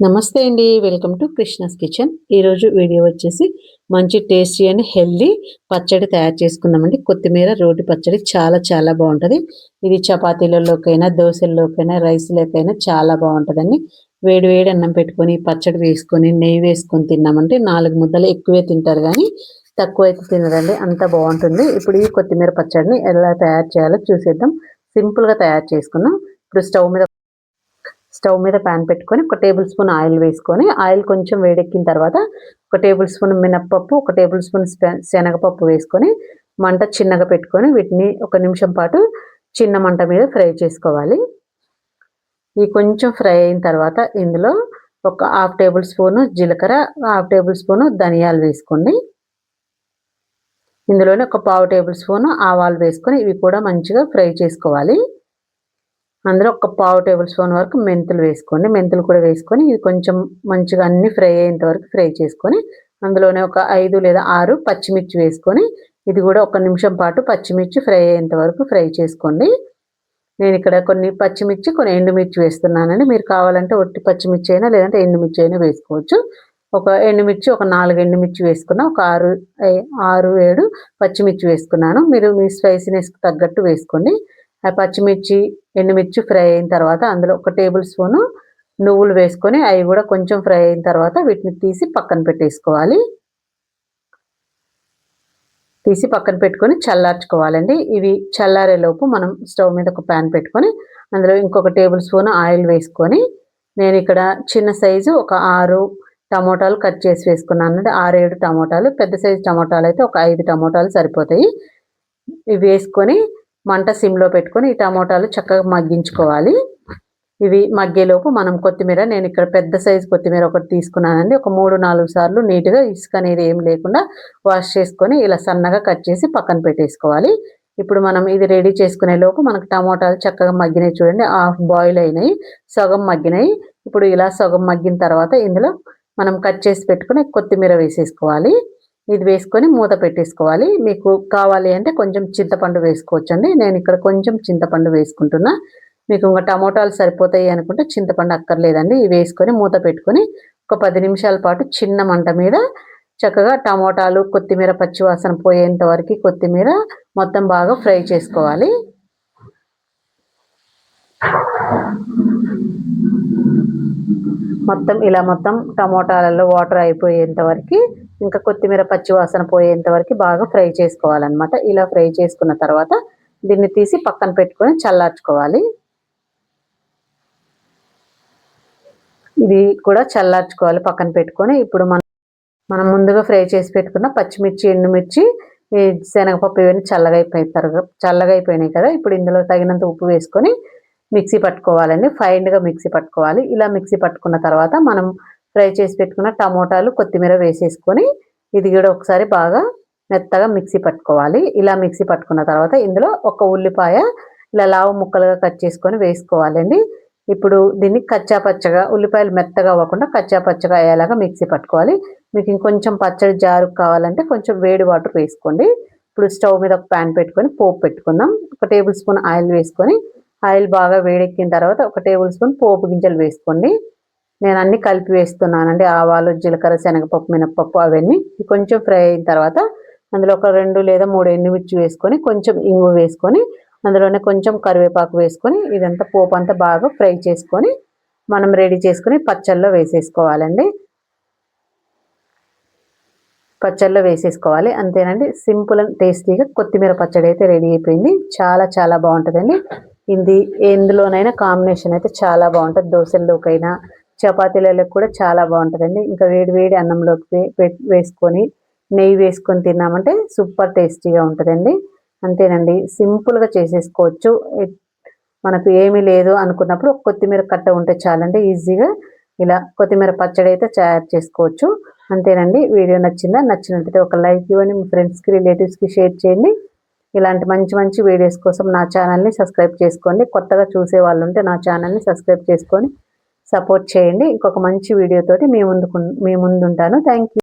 నమస్తే అండి welcome to Krishna's kitchen. ఈరోజు వీడియో వచ్చేసి మంచి టేస్టీ అండ్ హెల్దీ పచ్చడి తయారు చేసుకుందామండి. కొత్తిమీర రోటి పచ్చడి చాలా చాలా బాగుంటుంది. ఇది చపాతీలలోకైనా దోశల్లోకైనా రైస్లోకైనా చాలా బాగుంటుందండి. వేడి వేడి అన్నం పెట్టుకొని పచ్చడి వేసుకొని నెయ్యి వేసుకొని తిన్నామంటే నాలుగు ముద్దలు ఎక్కువే తింటారు కానీ తక్కువ అయితే తినరండి. అంత బాగుంటుంది. ఇప్పుడు ఈ కొత్తిమీర పచ్చడిని ఎలా తయారు చేయాలో చూసేద్దాం. సింపుల్గా తయారు చేసుకుందాం. ఇప్పుడు స్టవ్ మీద స్టవ్ మీద ప్యాన్ పెట్టుకొని ఒక టేబుల్ స్పూన్ ఆయిల్ వేసుకొని ఆయిల్ కొంచెం వేడెక్కిన తర్వాత ఒక టేబుల్ స్పూన్ మినప్పప్పు ఒక టేబుల్ స్పూన్ శనగపప్పు వేసుకొని మంట చిన్నగా పెట్టుకొని వీటిని ఒక నిమిషం పాటు చిన్న మంట మీద ఫ్రై చేసుకోవాలి. ఈ కొంచెం ఫ్రై అయిన తర్వాత ఇందులో ఒక హాఫ్ టేబుల్ స్పూను జీలకర్ర హాఫ్ టేబుల్ స్పూను ధనియాలు వేసుకోండి. ఇందులోనే ఒక పావు టేబుల్ స్పూను ఆవాలు వేసుకొని ఇవి కూడా మంచిగా ఫ్రై చేసుకోవాలి. అందులో ఒక పావు టేబుల్ స్పూన్ వరకు మెంతులు వేసుకోండి. మెంతులు కూడా వేసుకొని ఇది కొంచెం మంచిగా అన్ని ఫ్రై అయ్యేంత వరకు ఫ్రై చేసుకొని అందులోనే ఒక ఐదు లేదా ఆరు పచ్చిమిర్చి వేసుకొని ఇది కూడా ఒక నిమిషం పాటు పచ్చిమిర్చి ఫ్రై అయ్యేంత వరకు ఫ్రై చేసుకోండి. నేను ఇక్కడ కొన్ని పచ్చిమిర్చి కొన్ని ఎండుమిర్చి వేస్తున్నానండి. మీరు కావాలంటే ఒట్టి పచ్చిమిర్చి అయినా లేదంటే ఎండుమిర్చి అయినా వేసుకోవచ్చు. ఒక ఎండుమిర్చి ఒక నాలుగు ఎండుమిర్చి వేసుకున్నా ఒక ఆరు ఆరు ఏడు పచ్చిమిర్చి వేసుకున్నాను. మీరు మీ స్పైసీనెస్కి తగ్గట్టు వేసుకోండి. ఆ పచ్చిమిర్చి ఎండుమిర్చి ఫ్రై అయిన తర్వాత అందులో ఒక టేబుల్ స్పూను నువ్వులు వేసుకొని అవి కూడా కొంచెం ఫ్రై అయిన తర్వాత వీటిని తీసి పక్కన పెట్టేసుకోవాలి. తీసి పక్కన పెట్టుకొని చల్లార్చుకోవాలండి. ఇవి చల్లారేలోపు మనం స్టవ్ మీద ఒక ప్యాన్ పెట్టుకొని అందులో ఇంకొక టేబుల్ స్పూన్ ఆయిల్ వేసుకొని నేను ఇక్కడ చిన్న సైజు ఒక ఆరు టమోటాలు కట్ చేసి వేసుకున్నాను. అంటే ఆరేడు టమోటాలు పెద్ద సైజు టమోటాలు అయితే ఒక ఐదు టమోటాలు సరిపోతాయి. ఇవి వేసుకొని మంట సిమ్లో పెట్టుకొని ఈ టమోటాలు చక్కగా మగ్గించుకోవాలి. ఇవి మగ్గేలోపు మనం కొత్తిమీర నేను ఇక్కడ పెద్ద సైజు కొత్తిమీర ఒకటి తీసుకున్నానండి. ఒక మూడు నాలుగు సార్లు నీట్గా ఇసుక అనేది ఏం లేకుండా వాష్ చేసుకొని ఇలా సన్నగా కట్ చేసి పక్కన పెట్టేసుకోవాలి. ఇప్పుడు మనం ఇది రెడీ చేసుకునే లోపు మనకు టమోటాలు చక్కగా మగ్గినాయి చూడండి. హాఫ్ బాయిల్ అయినాయి సగం మగ్గినాయి. ఇప్పుడు ఇలా సగం మగ్గిన తర్వాత ఇందులో మనం కట్ చేసి పెట్టుకుని కొత్తిమీర వేసేసుకోవాలి. ఇది వేసుకొని మూత పెట్టేసుకోవాలి. మీకు కావాలి అంటే కొంచెం చింతపండు వేసుకోవచ్చు అండి నేను ఇక్కడ కొంచెం చింతపండు వేసుకుంటున్నా. మీకు ఇంకా టమోటాలు సరిపోతాయి అనుకుంటే చింతపండు అక్కర్లేదండి. ఇవి వేసుకొని మూత పెట్టుకొని ఒక పది నిమిషాల పాటు చిన్న మంట మీద చక్కగా టమోటాలు కొత్తిమీర పచ్చివాసన పోయేంత వరకు కొత్తిమీర మొత్తం బాగా ఫ్రై చేసుకోవాలి. మొత్తం ఇలా మొత్తం టమోటాలలో వాటర్ అయిపోయేంత వరకు ఇంకా కొత్తిమీర పచ్చివాసన పోయేంత వరకు బాగా ఫ్రై చేసుకోవాలన్నమాట. ఇలా ఫ్రై చేసుకున్న తర్వాత దీన్ని తీసి పక్కన పెట్టుకొని చల్లార్చుకోవాలి. ఇది కూడా చల్లార్చుకోవాలి పక్కన పెట్టుకొని. ఇప్పుడు మనం మనం ముందుగా ఫ్రై చేసి పెట్టుకున్న పచ్చిమిర్చి ఎండుమిర్చి శనగపప్పు ఇవన్నీ చల్లగా అయిపోతారు చల్లగా అయిపోయినాయి కదా. ఇప్పుడు ఇందులో తగినంత ఉప్పు వేసుకొని మిక్సీ పట్టుకోవాలండి. ఫైన్గా మిక్సీ పట్టుకోవాలి. ఇలా మిక్సీ పట్టుకున్న తర్వాత మనం ఫ్రై చేసి పెట్టుకున్న టమోటాలు కొత్తిమీర వేసేసుకొని ఇది కూడా ఒకసారి బాగా మెత్తగా మిక్సీ పట్టుకోవాలి. ఇలా మిక్సీ పట్టుకున్న తర్వాత ఇందులో ఒక ఉల్లిపాయ ఇలా లావు ముక్కలుగా కట్ చేసుకొని వేసుకోవాలండి. ఇప్పుడు దీన్ని కచ్చా పచ్చగా ఉల్లిపాయలు మెత్తగా అవ్వకుండా కచ్చా పచ్చగా అయ్యేలాగా మిక్సీ పట్టుకోవాలి. మీకు ఇంకొంచెం పచ్చడి జారు కావాలంటే కొంచెం వేడి వాటర్ వేసుకోండి. ఇప్పుడు స్టవ్ మీద ఒక ప్యాన్ పెట్టుకొని పోపు పెట్టుకుందాం. ఒక టేబుల్ స్పూన్ ఆయిల్ వేసుకొని ఆయిల్ బాగా వేడెక్కిన తర్వాత ఒక టేబుల్ స్పూన్ పోపు గింజలు వేసుకోండి. నేను అన్ని కలిపి వేస్తున్నానండి. ఆవాలు జీలకర్ర శనగపప్పు మినపప్పు అవన్నీ కొంచెం ఫ్రై అయిన తర్వాత అందులో ఒక రెండు లేదా మూడు ఎండుమిర్చి వేసుకొని కొంచెం ఇంగు వేసుకొని అందులోనే కొంచెం కరివేపాకు వేసుకొని ఇదంతా పోపు అంతా బాగా ఫ్రై చేసుకొని మనం రెడీ చేసుకుని పచ్చళ్ళలో వేసేసుకోవాలండి. పచ్చళ్ళలో వేసేసుకోవాలి. అంతేనండి. సింపుల్ అండ్ టేస్టీగా కొత్తిమీర పచ్చడి అయితే రెడీ అయిపోయింది. చాలా చాలా బాగుంటుందండి. ఇది ఎందులోనైనా కాంబినేషన్ అయితే చాలా బాగుంటుంది. దోశల్లోకైనా చపాతీలలోకి కూడా చాలా బాగుంటుందండి. ఇంకా వేడి వేడి అన్నంలోకి వేసుకొని నెయ్యి వేసుకొని తిన్నామంటే సూపర్ టేస్టీగా ఉంటుందండి. అంతేనండి. సింపుల్గా చేసేసుకోవచ్చు. మనకు ఏమీ లేదు అనుకున్నప్పుడు కొత్తిమీర కట్ట ఉంటే చాలండి ఈజీగా ఇలా కొత్తిమీర పచ్చడి అయితే తయారు చేసుకోవచ్చు. అంతేనండి. వీడియో నచ్చిందా? నచ్చినట్లయితే ఒక లైక్ ఇవ్వండి. మీ ఫ్రెండ్స్కి రిలేటివ్స్కి షేర్ చేయండి. ఇలాంటి మంచి మంచి వీడియోస్ కోసం నా ఛానల్ని సబ్స్క్రైబ్ చేసుకోండి. కొత్తగా చూసే వాళ్ళు ఉంటే నా ఛానల్ని సబ్స్క్రైబ్ చేసుకొని సపోర్ట్ చేయండి. ఇంకొక మంచి వీడియోతోటి మీ ముందుకు మీ ముందుంటాను. థ్యాంక్